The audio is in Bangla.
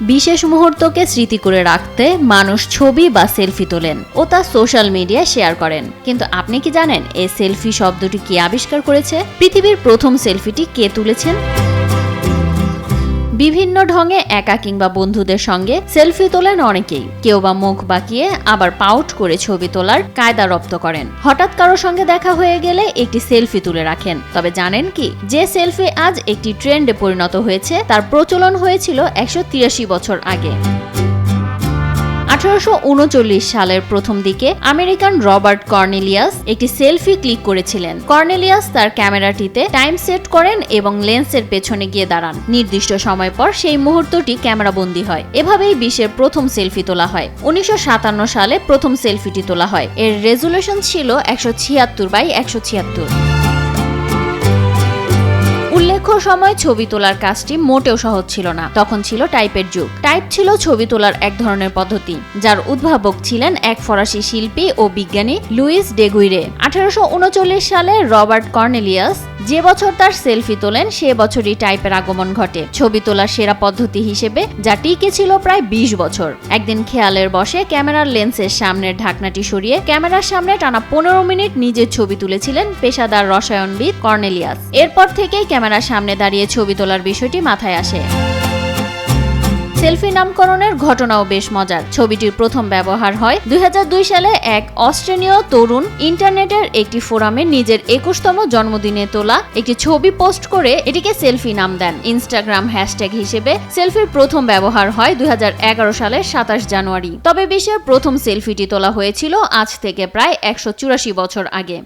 বিশেষ মুহূর্তকে স্মৃতি করে রাখতে মানুষ ছবি বা সেলফি তোলেন ও তা সোশ্যাল মিডিয়ায় শেয়ার করেন। কিন্তু আপনি কি জানেন এই সেলফি শব্দটি কে আবিষ্কার করেছে? পৃথিবীর প্রথম সেলফিটি কে তুলেছেন? বিভিন্ন ঢঙে একা কিংবা বন্ধুদের সঙ্গে সেলফি তোলেন অনেকেই। কেউ বা মুখ বাঁকিয়ে আবার পাউট করে ছবি তোলার কায়দা রপ্ত করেন। হঠাৎ কারোর সঙ্গে দেখা হয়ে গেলে একটি সেলফি তুলে রাখেন। তবে জানেন কি, যে সেলফি আজ একটি ট্রেন্ডে পরিণত হয়েছে, তার প্রচলন হয়েছিল একশো তিরাশি বছর আগে। আঠারোশো সালের প্রথম দিকে আমেরিকান রবার্ট কর্নেলিয়াস একটি সেলফি ক্লিক করেছিলেন। কর্নেলিয়াস তার ক্যামেরাটিতে টাইম সেট করেন এবং লেন্সের পেছনে গিয়ে দাঁড়ান। নির্দিষ্ট সময় পর সেই মুহূর্তটি ক্যামেরা ক্যামেরাবন্দি হয়। এভাবেই বিশ্বের প্রথম সেলফি তোলা হয়। উনিশশো সাতান্ন সালে প্রথম সেলফিটি তোলা হয়। এর রেজুলেশন ছিল একশো ছিয়াত্তর বাই একশো ছিয়াত্তর। উল্লেখ্য সময় ছবি তোলার কাজটি মোটেও সহজ ছিল না। তখন ছিল টাইপের যুগ। টাইপ ছিল ছবি তোলার এক ধরনের পদ্ধতি, যার উদ্ভাবক ছিলেন এক ফরাসি শিল্পী ও বিজ্ঞানী লুইস ডেগুইরে আঠারোশো সালে রবার্ট কর্নেলিয়াস যে বছর তার সেলফি তোলেন, সে বছরই টাইপের আগমন ঘটে। ছবি তোলার সেরা পদ্ধতি হিসেবে যা টিকে ছিল প্রায় ২০ বছর। একদিন খেয়ালের বসে ক্যামেরার লেন্সের সামনের ঢাকনাটি সরিয়ে ক্যামেরার সামনে টানা পনেরো মিনিট নিজের ছবি তুলেছিলেন পেশাদার রসায়নবিদ কর্নেলিয়াস। এরপর থেকেই ক্যামেরার সামনে দাঁড়িয়ে ছবি তোলার বিষয়টি মাথায় আসে। সেলফি নামকরণের ঘটনাও বেশ মজার। ছবিটির প্রথম ব্যবহার হয় দুই হাজার দুই সালে এক অস্ট্রেলীয় তরুণ ইন্টারনেটের একটি ফোরামে নিজের একুশতম জন্মদিনে তোলা একটি ছবি পোস্ট করে এটিকে সেলফি নাম দেন। ইনস্টাগ্রাম হ্যাশট্যাগ হিসেবে সেলফির প্রথম ব্যবহার হয় দুই হাজার এগারো সালের সাতাশ জানুয়ারি। তবে বিশ্বের প্রথম সেলফিটি তোলা হয়েছিল আজ থেকে প্রায় একশো চুরাশি বছর আগে।